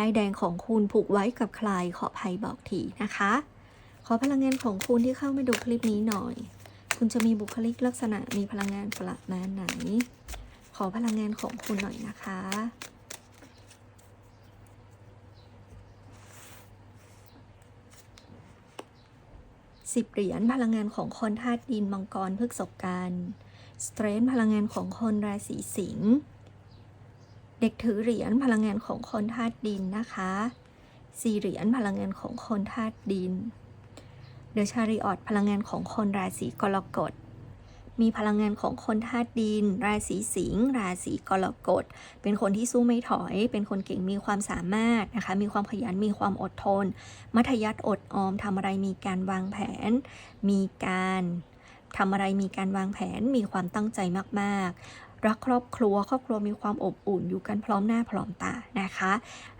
ได้แดงของคุณผูกไว้กับใครขอภัยบอกทีนะคะ ขอพลังงานของคุณที่เข้ามาดูคลิปนี้หน่อย คุณจะมีบุคลิกลักษณะมีพลังงานประมาณไหน ขอพลังงานของคุณหน่อยนะคะสิบเหรียญพลังงานของคนธาตุดินมังกรพฤกษกันสเตรนพลังงานของคนราศีสิงห์ เด็กถือเหรียญพลังงานของคนธาตุดินนะคะสี่เหรียญพลังงานของคนธาตุดิน เดอะชาริออตพลังงานของคนราศีกรกฎ มีพลังงานของคนธาตุดิน ราศีสิงห์ราศีกรกฎ เป็นคนที่สู้ไม่ถอย เป็นคนเก่งมีความสามารถนะคะ มีความขยัน มีความอดทน มัธยัติอดออมทำอะไรมีการวางแผน มีการทำอะไรมีการวางแผนมีความตั้งใจมาก ๆ รักครอบครัว ครอบครัวมีความอบอุ่นอยู่กันพร้อมหน้าพร้อมตานะคะ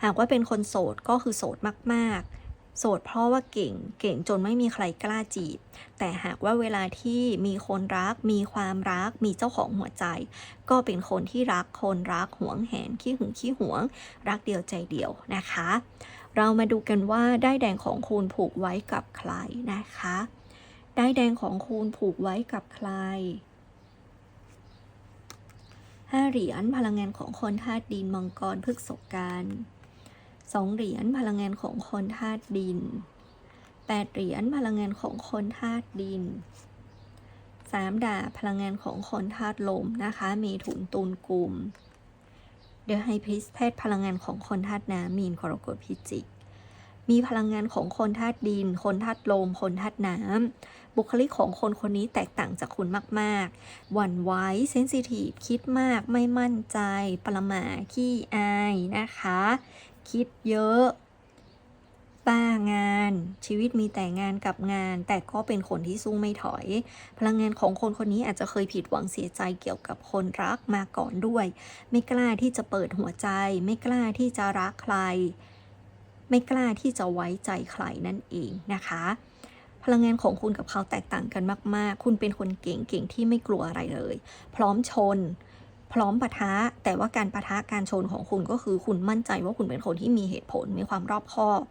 หากว่าเป็นคนโสดก็คือโสดมากๆ โสดเพราะว่าเก่งเก่งจนไม่มีใครกล้าจีบ แต่หากว่าเวลาที่มีคนรัก มีความรัก มีเจ้าของหัวใจ ก็เป็นคนที่รักคนรักหวงแหนขี้หึงขี้หวง รักเดียวใจเดียวนะคะ เรามาดูกันว่าได้แดงของคุณผูกไว้กับใครนะคะ ได้แดงของคุณผูกไว้กับใคร ห้าเหรียญพลังงานของคนธาตุดินมังกรพฤกษกันสองเหรียญพลังงานของคนธาตุดินแปดเหรียญพลังงานของคนธาตุดินสามดาบพลังงานของคนธาตุลมนะคะ มีถุนตูนกลุ่มเดอะไฮพิสแพทพลังงานของคนธาตุน้ำมีนกรกฎพิจิก มีพลังงานของคนธาตุดิน คนธาตุลม คนธาตุน้ำ บุคลิกของคนคนนี้แตกต่างจากคุณมาก ๆ หวั่นไหวเซนซิทีฟ คิดมาก ไม่มั่นใจ ประหมาขี้อายนะคะ คิดเยอะบ้างาน ชีวิตมีแต่งานกับงาน แต่ก็เป็นคนที่สู้ไม่ถอย พลังงานของคนคนนี้อาจจะเคยผิดหวังเสียใจเกี่ยวกับคนรักมาก่อนด้วย ไม่กล้าที่จะเปิดหัวใจ ไม่กล้าที่จะรักใคร ไม่กล้าที่จะไว้ใจใครนั่นเองนะคะ พลังงานของคุณกับเขาแตกต่างกันมาก ๆ คุณเป็นคนเก่งเก่งที่ไม่กลัวอะไรเลย พร้อมชน พร้อมปะทะ แต่ว่าการปะทะการชนของคุณก็คือคุณมั่นใจว่าคุณเป็นคนที่มีเหตุผลมีความรอบคอบ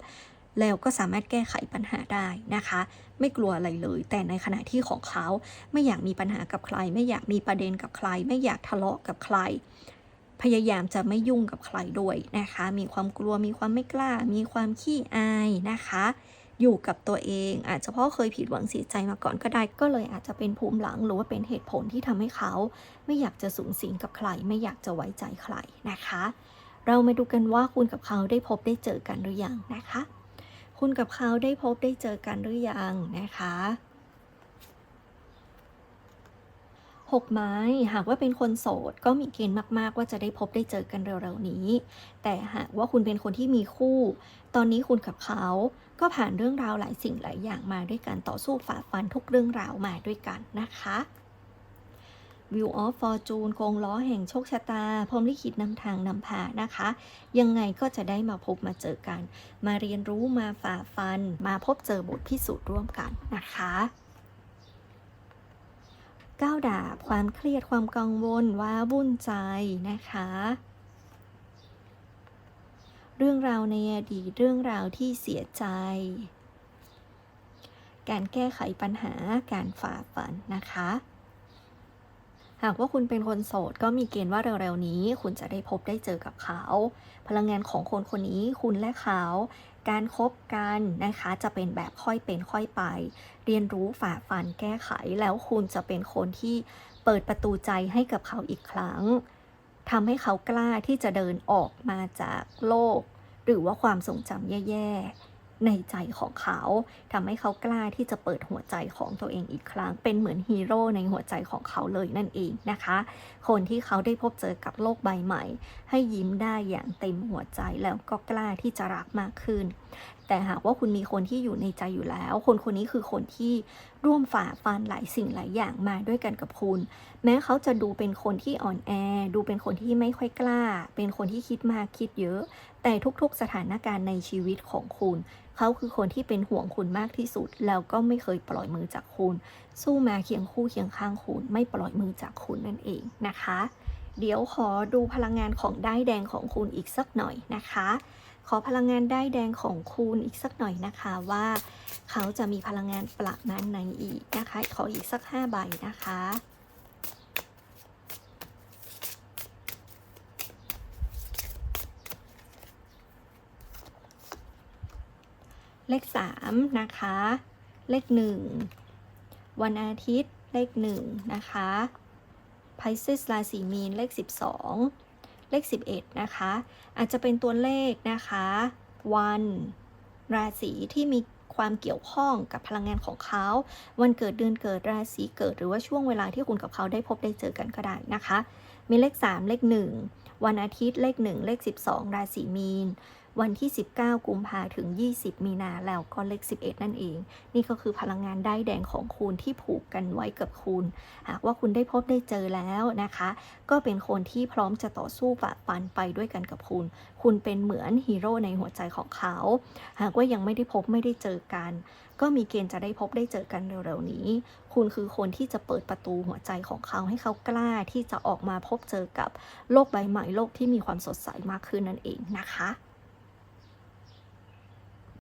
แล้วก็สามารถแก้ไขปัญหาได้นะคะ ไม่กลัวอะไรเลย แต่ในขณะที่ของเขาไม่อยากมีปัญหากับใคร ไม่อยากมีประเด็นกับใคร ไม่อยากทะเลาะกับใคร พยายามจะไม่ยุ่งกับใครด้วยนะคะ มีความกลัวมีความไม่กล้า มีความขี้อายนะคะ อยู่กับตัวเอง อาจจะเพราะเคยผิดหวังเสียใจมาก่อนก็ได้ ก็เลยอาจจะเป็นภูมิหลังหรือว่าเป็นเหตุผลที่ทำให้เขา ไม่อยากจะสูงสิงกับใคร ไม่อยากจะไว้ใจใครนะคะ เรามาดูกันว่าคุณกับเขาได้พบได้เจอกันหรือยังนะคะ คุณกับเขาได้พบได้เจอกันหรือยังนะคะ หกไม้ หากว่าเป็นคนโสดก็มีเกณฑ์มากๆ ว่าจะได้พบได้เจอกันเร็วๆนี้ แต่หากว่าคุณเป็นคนที่มีคู่ ตอนนี้คุณกับเขา ก็ผ่านเรื่องราวหลายสิ่งหลายอย่างมาด้วยกันต่อสู้ฝ่าฟันทุกเรื่องราวมาด้วยกันนะคะ View of Fortune โกงล้อแห่งโชคชะตา พรมลิขิตนำทางนำพานะคะ ยังไงก็จะได้มาพบมาเจอกัน มาเรียนรู้มาฝ่าฟัน มาพบเจอบทพิสูจน์ร่วมกันนะคะ ก้าวดาบความเครียดความกังวลว้าวุ่นใจนะคะ เรื่องราวในอดีตเรื่องราวที่เสียใจ การแก้ไขปัญหาการฝ่าฝันนะคะ หากว่าคุณเป็นคนโสดก็มีเกณฑ์ว่าเร็วๆนี้ คุณจะได้พบได้เจอกับเขา พลังงานของคนคนนี้คุณและเขา การครบกันนะคะจะเป็นแบบค่อยเป็นค่อยไป เรียนรู้ฝ่าฟันแก้ไข แล้วคุณจะเป็นคนที่เปิดประตูใจให้กับเขาอีกครั้งทำให้เขากล้าที่จะเดินออกมาจากโลก หรือว่าความทรงจำแย่ๆ ในใจของเขาทำให้เขากล้าที่จะเปิดหัวใจของตัวเองอีกครั้ง เป็นเหมือนฮีโร่ในหัวใจของเขาเลยนั่นเองนะคะ คนที่เขาได้พบเจอกับโลกใบใหม่ ให้ยิ้มได้อย่างเต็มหัวใจแล้วก็กล้าที่จะรักมากขึ้น แต่หากว่าคุณมีคนที่อยู่ในใจอยู่แล้ว คนคนนี้คือคนที่ร่วมฝ่าฟันหลายสิ่งหลายอย่างมาด้วยกันกับคุณ แม้เขาจะดูเป็นคนที่อ่อนแอ ดูเป็นคนที่ไม่ค่อยกล้า เป็นคนที่คิดมากคิดเยอะ แต่ทุกๆสถานการณ์ในชีวิตของคุณ เขาคือคนที่เป็นห่วงคุณมากที่สุด แล้วก็ไม่เคยปล่อยมือจากคุณ สู้มาเคียงคู่เคียงข้างคุณ ไม่ปล่อยมือจากคุณนั่นเองนะคะเดี๋ยวขอดูพลังงานของได้แดงของคุณอีกสักหน่อยนะคะ ขอพลังงานได้แดงของคุณอีกสักหน่อยนะคะว่า เขาจะมีพลังงานประมาณไหนอีกนะคะ ขออีกสัก5ใบนะคะเลข3นะคะ เลข 1 วันอาทิตย์เลข1นะคะ Pisces ราศีมีนเลข 12 เลข 11 นะคะ อาจจะเป็นตัวเลขนะคะ วัน ราศีที่มีความเกี่ยวข้องกับพลังงานของเขา วันเกิดเดือนเกิดราศีเกิด หรือว่าช่วงเวลาที่คุณกับเขาได้พบได้เจอกันก็ได้นะคะ มีเลข 3 เลข 1 วันอาทิตย์เลข 1 เลข 12 ราศีมีน วันที่ 19 กุมภาถึง 20 มีนาแล้วก็เลข 11 นั่นเอง นี่ก็คือพลังงานได้แดงของคุณที่ผูกกันไว้กับคุณหากว่าคุณได้พบได้เจอแล้วนะคะ ก็เป็นคนที่พร้อมจะต่อสู้ฝ่าฟันไปด้วยกันกับคุณ คุณเป็นเหมือนฮีโร่ในหัวใจของเขา หากว่ายังไม่ได้พบไม่ได้เจอกัน ก็มีเกณฑ์จะได้พบได้เจอกันเร็วๆนี้ คุณคือคนที่จะเปิดประตูหัวใจของเขาให้เขากล้าที่จะออกมาพบเจอกับโลกใบใหม่โลกที่มีความสดใสมากขึ้นนั่นเองนะคะ